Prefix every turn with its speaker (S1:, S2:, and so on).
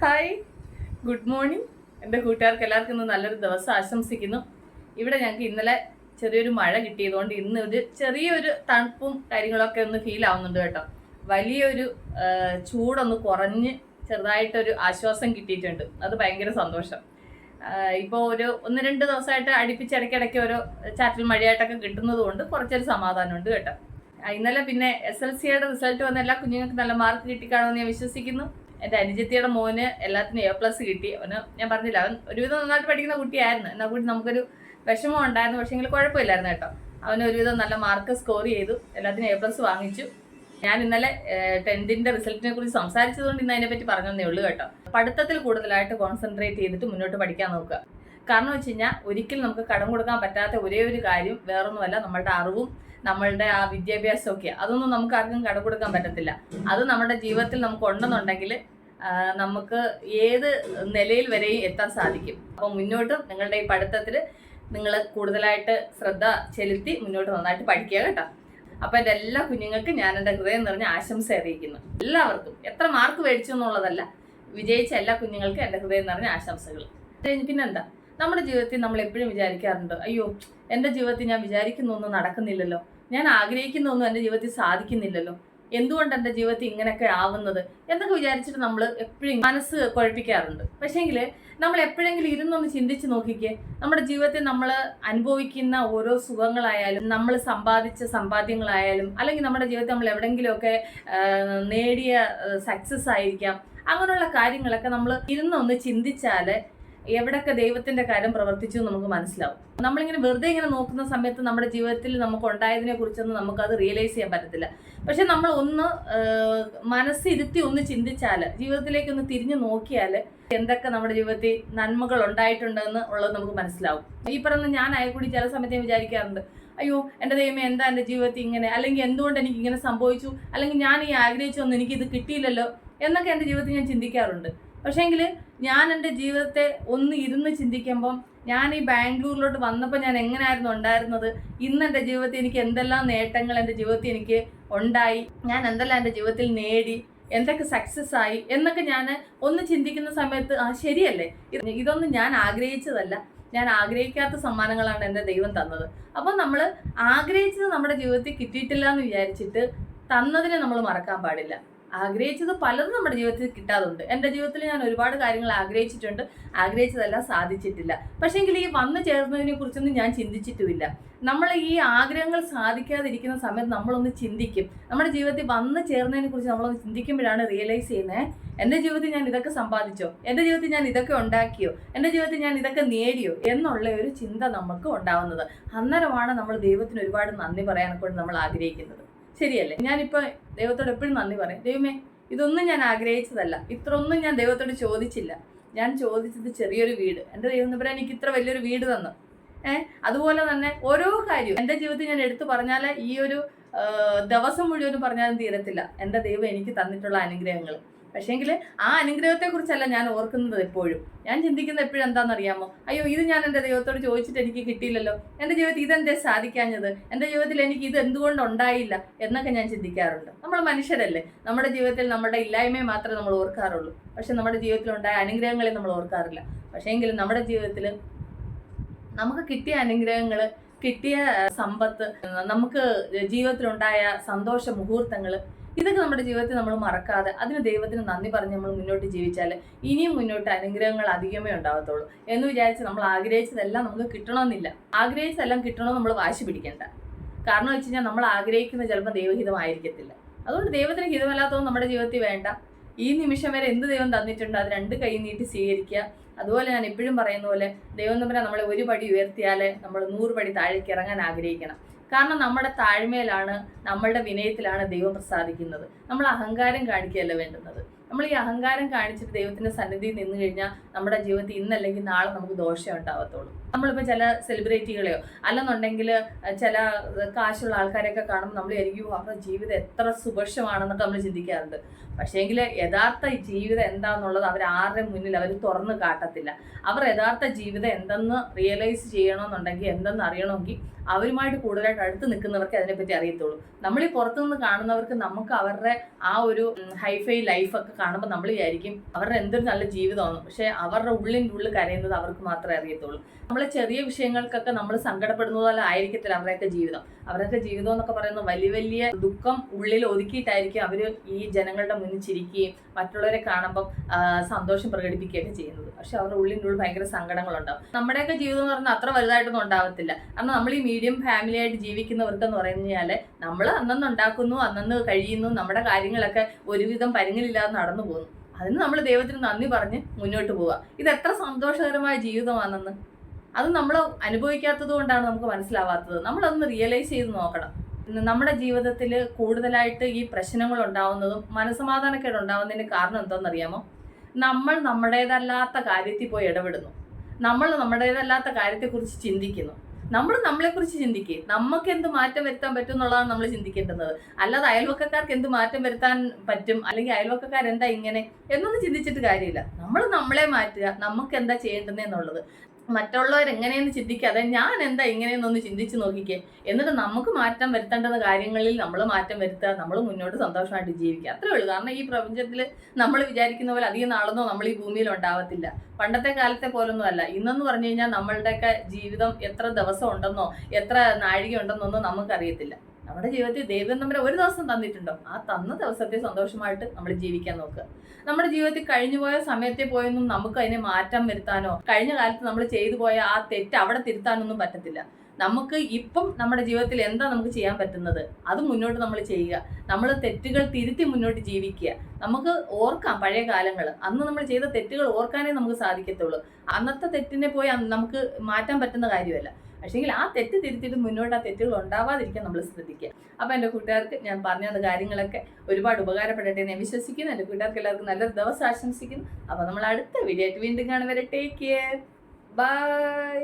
S1: Hi good morning എന്റെ കൂട്ടുകാർക്ക് എല്ലാവർക്കും ഇന്ന് നല്ലൊരു ദിവസം ആശംസിക്കുന്നു. ഇവിടെ ഞങ്ങൾക്ക് ഇന്നലെ ചെറിയൊരു മഴ കിട്ടിയതുകൊണ്ട് ഇന്ന് ഒരു ചെറിയൊരു തണുപ്പും കാര്യങ്ങളൊക്കെ ഒന്ന് ഫീൽ ആവുന്നുണ്ട് കേട്ടോ. വലിയൊരു ചൂടൊന്ന് കുറഞ്ഞ് ചെറുതായിട്ടൊരു ആശ്വാസം കിട്ടിയിട്ടുണ്ട്. അത് ഭയങ്കര സന്തോഷം. ഇപ്പോൾ ഒരു ഒന്ന് രണ്ട് ദിവസമായിട്ട് അടുപ്പിച്ച് ഇടയ്ക്കിടയ്ക്ക് ഓരോ ചാറ്റൽ മഴയായിട്ടൊക്കെ കിട്ടുന്നത് കൊണ്ട് കുറച്ചൊരു സമാധാനമുണ്ട് കേട്ടോ. ഇന്നലെ പിന്നെ എസ് എൽ സിയുടെ റിസൾട്ട് വന്ന എല്ലാ കുഞ്ഞുങ്ങൾക്ക് നല്ല മാർക്ക് കിട്ടിക്കാണോ എന്ന് ഞാൻ വിശ്വസിക്കുന്നു. എന്റെ അനുജത്തിയുടെ മോന് എല്ലാത്തിനും എ പ്ലസ് കിട്ടി. അവന് ഞാൻ പറഞ്ഞില്ല അവൻ ഒരുവിധം നന്നായിട്ട് പഠിക്കുന്ന കുട്ടിയായിരുന്നു. എന്നാൽ കൂടി നമുക്കൊരു വിഷമം ഉണ്ടായിരുന്നു പക്ഷേ എങ്കിൽ കുഴപ്പമില്ലായിരുന്നു കേട്ടോ. അവൻ ഒരുവിധം നല്ല മാർക്ക് സ്കോർ ചെയ്തു എല്ലാത്തിനും എ പ്ലസ് വാങ്ങിച്ചു. ഞാൻ ഇന്നലെ ടെൻത്തിന്റെ റിസൾട്ടിനെ കുറിച്ച് സംസാരിച്ചതുകൊണ്ട് ഇന്ന് അതിനെപ്പറ്റി പറഞ്ഞതേ ഉള്ളൂ കേട്ടോ. പഠിത്തത്തിൽ കൂടുതലായിട്ട് കോൺസെൻട്രേറ്റ് ചെയ്തിട്ട് മുന്നോട്ട് പഠിക്കാൻ നോക്കുക. കാരണം വെച്ച് കഴിഞ്ഞാൽ ഒരിക്കലും നമുക്ക് കടം കൊടുക്കാൻ പറ്റാത്ത ഒരേ ഒരു കാര്യം വേറൊന്നുമല്ല നമ്മളുടെ അറിവും നമ്മളുടെ ആ വിദ്യാഭ്യാസം ഒക്കെ. അതൊന്നും നമുക്ക് ആർക്കും കടം കൊടുക്കാൻ പറ്റത്തില്ല. അത് നമ്മുടെ ജീവിതത്തിൽ നമുക്ക് ഉണ്ടെന്നുണ്ടെങ്കിൽ നമുക്ക് ഏത് നിലയിൽ വരെയും എത്താൻ സാധിക്കും. അപ്പോൾ മുന്നോട്ട് നിങ്ങളുടെ ഈ പഠിത്തത്തിൽ നിങ്ങൾ കൂടുതലായിട്ട് ശ്രദ്ധ ചെലുത്തി മുന്നോട്ട് നന്നായിട്ട് പഠിക്കുക കേട്ടോ. അപ്പോൾ എന്റെ എല്ലാ കുഞ്ഞുങ്ങൾക്കും ഞാൻ എന്റെ ഹൃദയം നിറഞ്ഞ ആശംസ അറിയിക്കുന്നു. എല്ലാവർക്കും എത്ര മാർക്ക് മേടിച്ചു എന്നുള്ളതല്ല വിജയിച്ച എല്ലാ കുഞ്ഞുങ്ങൾക്കും എന്റെ ഹൃദയം നിറഞ്ഞ ആശംസകൾ. പിന്നെന്താ? നമ്മുടെ ജീവിതത്തിൽ നമ്മൾ എപ്പോഴും വിചാരിക്കാറുണ്ട് അയ്യോ എന്റെ ജീവിതത്തിൽ ഞാൻ വിചാരിക്കുന്ന ഒന്നും നടക്കുന്നില്ലല്ലോ. ഞാൻ ആഗ്രഹിക്കുന്നൊന്നും എന്റെ ജീവിതത്തിൽ സാധിക്കുന്നില്ലല്ലോ. എന്തുകൊണ്ട് എന്റെ ജീവിതത്തിൽ ഇങ്ങനെയൊക്കെ ആവുന്നത്? എന്നൊക്കെ വിചാരിച്ചിട്ട് നമ്മൾ എപ്പോഴും മനസ്സ് കുഴപ്പിക്കാറുണ്ട്. പക്ഷേങ്കിൽ നമ്മൾ എപ്പോഴെങ്കിലും ഇരുന്നൊന്ന് ചിന്തിച്ച് നോക്കിക്കേ നമ്മുടെ ജീവിതത്തിൽ നമ്മൾ അനുഭവിക്കുന്ന ഓരോ സുഖങ്ങളായാലും നമ്മൾ സമ്പാദിച്ച സമ്പാദ്യങ്ങളായാലും അല്ലെങ്കിൽ നമ്മുടെ ജീവിതത്തിൽ നമ്മൾ എവിടെയെങ്കിലുമൊക്കെ നേടിയ സക്സസ് ആയിരിക്കാം. അങ്ങനെയുള്ള കാര്യങ്ങളൊക്കെ നമ്മൾ ഇരുന്നൊന്ന് ചിന്തിച്ചാൽ എവിടൊക്കെ ദൈവത്തിന്റെ കാര്യം പ്രവർത്തിച്ചു നമുക്ക് മനസ്സിലാവും. നമ്മളിങ്ങനെ വെറുതെ ഇങ്ങനെ നോക്കുന്ന സമയത്ത് നമ്മുടെ ജീവിതത്തിൽ നമുക്ക് ഉണ്ടായതിനെ കുറിച്ചൊന്നും നമുക്കത് റിയലൈസ് ചെയ്യാൻ പറ്റത്തില്ല. പക്ഷെ നമ്മൾ ഒന്ന് മനസ്സിരുത്തി ഒന്ന് ചിന്തിച്ചാൽ ജീവിതത്തിലേക്ക് ഒന്ന് തിരിഞ്ഞു നോക്കിയാൽ എന്തൊക്കെ നമ്മുടെ ജീവിതത്തിൽ നന്മകൾ ഉണ്ടായിട്ടുണ്ടെന്ന് ഉള്ളത് നമുക്ക് മനസ്സിലാവും. ഈ പറയുന്ന ഞാൻ കൂടി ചില സമയത്ത് ഞാൻ വിചാരിക്കാറുണ്ട് അയ്യോ എന്റെ ദൈവമേ എന്താ എന്റെ ജീവിതത്തിൽ ഇങ്ങനെ? അല്ലെങ്കിൽ എന്തുകൊണ്ട് എനിക്ക് ഇങ്ങനെ സംഭവിച്ചു? അല്ലെങ്കിൽ ഞാൻ ഈ ആഗ്രഹിച്ചൊന്നും എനിക്കിത് കിട്ടിയില്ലല്ലോ? എന്നൊക്കെ എന്റെ ജീവിതത്തിൽ ഞാൻ ചിന്തിക്കാറുണ്ട്. പക്ഷേങ്കിൽ ഞാൻ എന്റെ ജീവിതത്തെ ഒന്ന് ഇരുന്ന് ചിന്തിക്കുമ്പം ഞാൻ ഈ ബാംഗ്ലൂരിലോട്ട് വന്നപ്പോൾ ഞാൻ എങ്ങനെയായിരുന്നു ഉണ്ടായിരുന്നത്? ഇന്ന് എന്റെ ജീവിതത്തിൽ എനിക്ക് എന്തെല്ലാം നേട്ടങ്ങൾ എന്റെ ജീവിതത്തിൽ എനിക്ക് ഉണ്ടായി? ഞാൻ എന്തെല്ലാം എന്റെ ജീവിതത്തിൽ നേടി? എന്തൊക്കെ സക്സസ് ആയി? എന്നൊക്കെ ഞാൻ ഒന്ന് ചിന്തിക്കുന്ന സമയത്ത് ആ ശരിയല്ലേ? ഇതൊന്നും ഞാൻ ആഗ്രഹിച്ചതല്ല. ഞാൻ ആഗ്രഹിക്കാത്ത സമ്മാനങ്ങളാണ് എന്റെ ദൈവം തന്നത്. അപ്പോൾ നമ്മൾ ആഗ്രഹിച്ചത് നമ്മുടെ ജീവിതത്തിൽ കിട്ടിയിട്ടില്ല എന്ന് വിചാരിച്ചിട്ട് തന്നതിനെ നമ്മൾ മറക്കാൻ പാടില്ല. ആഗ്രഹിച്ചത് പലതും നമ്മുടെ ജീവിതത്തിൽ കിട്ടാറുണ്ട്. എന്റെ ജീവിതത്തിൽ ഞാൻ ഒരുപാട് കാര്യങ്ങൾ ആഗ്രഹിച്ചിട്ടുണ്ട്. ആഗ്രഹിച്ചതെല്ലാം സാധിച്ചിട്ടില്ല. പക്ഷേങ്കിൽ ഈ വന്നു ചേർന്നതിനെ കുറിച്ചൊന്നും ഞാൻ ചിന്തിച്ചിട്ടുമില്ല. നമ്മൾ ഈ ആഗ്രഹങ്ങൾ സാധിക്കാതിരിക്കുന്ന സമയത്ത് നമ്മളൊന്ന് ചിന്തിക്കും. നമ്മുടെ ജീവിതത്തിൽ വന്നു ചേർന്നതിനെ കുറിച്ച് നമ്മളൊന്ന് ചിന്തിക്കുമ്പോഴാണ് റിയലൈസ് ചെയ്യുന്നത് എന്റെ ജീവിതത്തിൽ ഞാൻ ഇതൊക്കെ സമ്പാദിച്ചോ? എന്റെ ജീവിതത്തിൽ ഞാൻ ഇതൊക്കെ ഉണ്ടാക്കിയോ? എന്റെ ജീവിതത്തിൽ ഞാൻ ഇതൊക്കെ നേടിയോ? എന്നുള്ള ഒരു ചിന്ത നമുക്ക് ഉണ്ടാവുന്നത്. അന്നേരമാണ് നമ്മൾ ദൈവത്തിന് ഒരുപാട് നന്ദി പറയാനൊക്കെ നമ്മൾ ആഗ്രഹിക്കുന്നത്. ശരിയല്ലേ? ഞാനിപ്പോൾ ദൈവത്തോട് എപ്പോഴും നന്ദി പറയും. ദൈവമേ ഇതൊന്നും ഞാൻ ആഗ്രഹിച്ചതല്ല. ഇത്രയൊന്നും ഞാൻ ദൈവത്തോട് ചോദിച്ചില്ല. ഞാൻ ചോദിച്ചത് ചെറിയൊരു വീട്. എന്റെ ദൈവം പറയാൻ എനിക്ക് ഇത്ര വലിയൊരു വീട് തന്നു. ഏഹ് അതുപോലെ തന്നെ ഓരോ കാര്യവും. എന്റെ ജീവിതത്തിൽ ഞാൻ എടുത്തു പറഞ്ഞാൽ ഈ ഒരു ദിവസം മുഴുവനും പറഞ്ഞാലും തീരത്തില്ല. എന്റെ ദൈവം എനിക്ക് തന്നിട്ടുള്ള അനുഗ്രഹങ്ങൾ. പക്ഷേങ്കിൽ ആ അനുഗ്രഹത്തെക്കുറിച്ചല്ല ഞാൻ ഓർക്കുന്നത് എപ്പോഴും. ഞാൻ ചിന്തിക്കുന്നത് എപ്പോഴും എന്താണെന്നറിയാമോ? അയ്യോ ഇത് ഞാൻ എന്റെ ദൈവത്തോട് ചോദിച്ചിട്ട് എനിക്ക് കിട്ടിയില്ലല്ലോ. എന്റെ ജീവിതത്തിൽ ഇതെന്തേ സാധിക്കാഞ്ഞത്? എന്റെ ജീവിതത്തിൽ എനിക്ക് ഇത് എന്തുകൊണ്ട് ഉണ്ടായില്ല എന്നൊക്കെ ഞാൻ ചിന്തിക്കാറുണ്ട്. നമ്മൾ മനുഷ്യരല്ലേ. നമ്മുടെ ജീവിതത്തിൽ നമ്മുടെ ഇല്ലായ്മയെ മാത്രമേ നമ്മൾ ഓർക്കാറുള്ളൂ. പക്ഷെ നമ്മുടെ ജീവിതത്തിൽ ഉണ്ടായ അനുഗ്രഹങ്ങളെ നമ്മൾ ഓർക്കാറില്ല. പക്ഷേങ്കിൽ നമ്മുടെ ജീവിതത്തിൽ നമുക്ക് കിട്ടിയ അനുഗ്രഹങ്ങൾ കിട്ടിയ സമ്പത്ത് നമുക്ക് ജീവിതത്തിലുണ്ടായ സന്തോഷ മുഹൂർത്തങ്ങൾ ഇതൊക്കെ നമ്മുടെ ജീവിതത്തിൽ നമ്മൾ മറക്കാതെ അതിന് ദൈവത്തിന് നന്ദി പറഞ്ഞ് നമ്മൾ മുന്നോട്ട് ജീവിച്ചാൽ ഇനിയും മുന്നോട്ട് അനുഗ്രഹങ്ങൾ അധികമേ ഉണ്ടാകത്തുള്ളൂ എന്ന് വിചാരിച്ച് നമ്മൾ ആഗ്രഹിച്ചതെല്ലാം നമുക്ക് കിട്ടണമെന്നില്ല. ആഗ്രഹിച്ചതെല്ലാം കിട്ടണമെന്ന് നമ്മൾ വാശി പിടിക്കേണ്ട. കാരണം വെച്ച് കഴിഞ്ഞാൽ നമ്മൾ ആഗ്രഹിക്കുന്ന ചിലപ്പോൾ ദൈവഹിതമായിരിക്കത്തില്ല. അതുകൊണ്ട് ദൈവത്തിന് ഹിതമല്ലാത്തതൊന്നും നമ്മുടെ ജീവിതത്തിൽ വേണ്ട. ഈ നിമിഷം വരെ എന്ത് ദൈവം തന്നിട്ടുണ്ട് അത് രണ്ട് കൈ നീട്ടി സ്വീകരിക്കുക. അതുപോലെ ഞാൻ എപ്പോഴും പറയുന്ന പോലെ ദൈവം തമ്മിൽ നമ്മളെ ഒരു പടി ഉയർത്തിയാലേ നമ്മൾ നൂറ് പടി താഴേക്ക് ഇറങ്ങാൻ ആഗ്രഹിക്കണം. കാരണം നമ്മുടെ താഴ്മയിലാണ് നമ്മളുടെ വിനയത്തിലാണ് ദൈവം പ്രസാദിക്കുന്നത്. നമ്മൾ അഹങ്കാരം കാണിക്കുകയല്ല വേണ്ടുന്നത്. നമ്മൾ ഈ അഹങ്കാരം കാണിച്ചിട്ട് ദൈവത്തിന്റെ സന്നിധിയിൽ നിന്ന് കഴിഞ്ഞാൽ നമ്മുടെ ജീവിതത്തിൽ ഇന്നല്ലെങ്കിൽ നാളെ നമുക്ക് ദോഷം ഉണ്ടാവത്തുള്ളൂ. നമ്മളിപ്പോൾ ചില സെലിബ്രിറ്റികളെയോ അല്ലെന്നുണ്ടെങ്കിൽ ചില കാശുള്ള ആൾക്കാരെയൊക്കെ കാണുമ്പോൾ നമ്മൾ എനിക്കും അവരുടെ ജീവിതം എത്ര സുഭിക്ഷമാണെന്നൊക്കെ നമ്മൾ ചിന്തിക്കാറുണ്ട്. പക്ഷേങ്കിൽ യഥാർത്ഥ ജീവിതം എന്താണെന്നുള്ളത് അവർ ആരുടെ മുന്നിൽ അവർ തുറന്നു കാട്ടത്തില്ല. അവർ യഥാർത്ഥ ജീവിതം എന്തെന്ന് റിയലൈസ് ചെയ്യണമെന്നുണ്ടെങ്കിൽ എന്തെന്ന് അറിയണമെങ്കിൽ അവരുമായിട്ട് കൂടുതലായിട്ട് അടുത്ത് നിൽക്കുന്നവർക്ക് അതിനെപ്പറ്റി അറിയത്തുള്ളൂ. നമ്മൾ ഈ പുറത്തുനിന്ന് കാണുന്നവർക്ക് നമുക്ക് അവരുടെ ആ ഒരു ഹൈഫൈ ലൈഫൊക്കെ കാണുമ്പോൾ നമ്മൾ വിചാരിക്കും അവരുടെ എന്തൊരു നല്ല ജീവിതമാണ് പക്ഷേ അവരുടെ ഉള്ളിന്റെ ഉള്ളിൽ കരയുന്നത് അവർക്ക് മാത്രമേ അറിയത്തുള്ളൂ. നമ്മളെ ചെറിയ വിഷയങ്ങൾക്കൊക്കെ നമ്മൾ സങ്കടപ്പെടുന്നത് പോലെ ആയിരിക്കത്തില്ല അവരുടെയൊക്കെ ജീവിതം. അവരുടെയൊക്കെ ജീവിതം എന്നൊക്കെ പറയുന്നത് വലിയ വലിയ ദുഃഖം ഉള്ളിൽ ഒതുക്കിയിട്ടായിരിക്കും അവർ ഈ ജനങ്ങളുടെ മുന്നിൽ ചിരിക്കുകയും മറ്റുള്ളവരെ കാണുമ്പം സന്തോഷം പ്രകടിപ്പിക്കുകയൊക്കെ ചെയ്യുന്നത്. പക്ഷെ അവരുടെ ഉള്ളിന്റെ ഉള്ളിൽ ഭയങ്കര സങ്കടങ്ങളുണ്ടാവും. നമ്മുടെയൊക്കെ ജീവിതം എന്ന് പറഞ്ഞാൽ അത്ര വലുതായിട്ടൊന്നും ഉണ്ടാവത്തില്ല. കാരണം നമ്മൾ ഈ മീഡിയം ഫാമിലി ആയിട്ട് ജീവിക്കുന്നവർക്കെന്ന് പറഞ്ഞു കഴിഞ്ഞാൽ നമ്മൾ അന്നന്ന് ഉണ്ടാക്കുന്നു അന്നന്ന് കഴിയുന്നു നമ്മുടെ കാര്യങ്ങളൊക്കെ ഒരുവിധം പരിങ്ങലില്ലാതെ നടന്നു പോകുന്നു. അതിന് നമ്മൾ ദൈവത്തിന് നന്ദി പറഞ്ഞ് മുന്നോട്ട് പോവുക. ഇത് എത്ര സന്തോഷകരമായ ജീവിതമാണെന്ന്. അത് നമ്മൾ അനുഭവിക്കാത്തത് കൊണ്ടാണ് നമുക്ക് മനസ്സിലാവാത്തത്. നമ്മളതൊന്ന് റിയലൈസ് ചെയ്ത് നോക്കണം. നമ്മുടെ ജീവിതത്തിൽ കൂടുതലായിട്ട് ഈ പ്രശ്നങ്ങൾ ഉണ്ടാവുന്നതും മനസമാധാനക്കേട് ഉണ്ടാവുന്നതിന് കാരണം എന്താണെന്നറിയാമോ? നമ്മൾ നമ്മുടേതല്ലാത്ത കാര്യത്തിൽ പോയി ഇടപെടുന്നു. നമ്മൾ നമ്മുടേതല്ലാത്ത കാര്യത്തെക്കുറിച്ച് ചിന്തിക്കുന്നു. നമ്മൾ നമ്മളെക്കുറിച്ച് ചിന്തിക്കുക നമുക്ക് എന്ത് മാറ്റം വരുത്താൻ പറ്റും എന്നുള്ളതാണ് നമ്മൾ ചിന്തിക്കേണ്ടത് അല്ലാതെ അയൽവക്കക്കാർക്ക് എന്ത് മാറ്റം വരുത്താൻ പറ്റും? അല്ലെങ്കിൽ അയൽവക്കക്കാർ എന്താ ഇങ്ങനെ? എന്നൊന്നും ചിന്തിച്ചിട്ട് കാര്യമില്ല. നമ്മൾ നമ്മളെ മാറ്റുക നമുക്ക് എന്താ ചെയ്യേണ്ടതെന്നുള്ളത് മറ്റുള്ളവർ എങ്ങനെയെന്ന് ചിന്തിക്കാതെ ഞാൻ എന്താ ഇങ്ങനെയെന്നൊന്ന് ചിന്തിച്ച് നോക്കിക്കേ. എന്നിട്ട് നമുക്ക് മാറ്റം വരുത്തേണ്ടുന്ന കാര്യങ്ങളിൽ നമ്മൾ മാറ്റം വരുത്തുക നമ്മൾ മുന്നോട്ട് സന്തോഷമായിട്ട് ജീവിക്കുക. അത്രേ ഉള്ളൂ. കാരണം ഈ പ്രപഞ്ചത്തിൽ നമ്മൾ വിചാരിക്കുന്ന പോലെ അധികം നാളൊന്നും നമ്മൾ ഈ ഭൂമിയിൽ ഉണ്ടാവത്തില്ല. പണ്ടത്തെ കാലത്തെ പോലൊന്നും അല്ല. ഇന്നെന്ന് പറഞ്ഞു കഴിഞ്ഞാൽ നമ്മളുടെയൊക്കെ ജീവിതം എത്ര ദിവസം ഉണ്ടെന്നോ എത്ര നാഴിക ഉണ്ടെന്നൊന്നും നമുക്കറിയത്തില്ല. നമ്മുടെ ജീവിതത്തിൽ ദൈവം നമ്മളെ ഒരു ദിവസം തന്നിട്ടുണ്ടോ? ആ തന്ന ദിവസത്തെ സന്തോഷമായിട്ട് നമ്മൾ ജീവിക്കാൻ നോക്കുക. നമ്മുടെ ജീവിതത്തിൽ കഴിഞ്ഞു പോയ സമയത്തെ പോയൊന്നും നമുക്ക് അതിനെ മാറ്റം വരുത്താനോ കഴിഞ്ഞ കാലത്ത് നമ്മൾ ചെയ്തു പോയ ആ തെറ്റ് അവിടെ തിരുത്താനൊന്നും പറ്റത്തില്ല. നമുക്ക് ഇപ്പം നമ്മുടെ ജീവിതത്തിൽ എന്താ നമുക്ക് ചെയ്യാൻ പറ്റുന്നത്? അത് മുന്നോട്ട് നമ്മൾ ചെയ്യുക. നമ്മൾ തെറ്റുകൾ തിരുത്തി മുന്നോട്ട് ജീവിക്കുക. നമുക്ക് ഓർക്കാം പഴയ കാലങ്ങൾ. അന്ന് നമ്മൾ ചെയ്ത തെറ്റുകൾ ഓർക്കാനേ നമുക്ക് സാധിക്കത്തുള്ളൂ. അന്നത്തെ തെറ്റിനെ പോയി നമുക്ക് മാറ്റാൻ പറ്റുന്ന കാര്യമല്ല. പക്ഷേങ്കിൽ ആ തെറ്റ് തിരുത്തിയിട്ട് മുന്നോട്ട് ആ തെറ്റുകൾ ഉണ്ടാവാതിരിക്കാൻ നമ്മൾ ശ്രദ്ധിക്കുക. അപ്പോൾ എന്റെ കൂട്ടുകാർക്ക് ഞാൻ പറഞ്ഞ കാര്യങ്ങളൊക്കെ ഒരുപാട് ഉപകാരപ്പെടട്ടെ ഞാൻ വിശ്വസിക്കുന്നു. എന്റെ കൂട്ടുകാർക്ക് എല്ലാവർക്കും നല്ലൊരു ദിവസം ആശംസിക്കുന്നു. അപ്പോൾ നമ്മൾ അടുത്ത വീഡിയോ ആയിട്ട് വീണ്ടും കാണുവരെ ടേക്ക് കെയർ ബൈ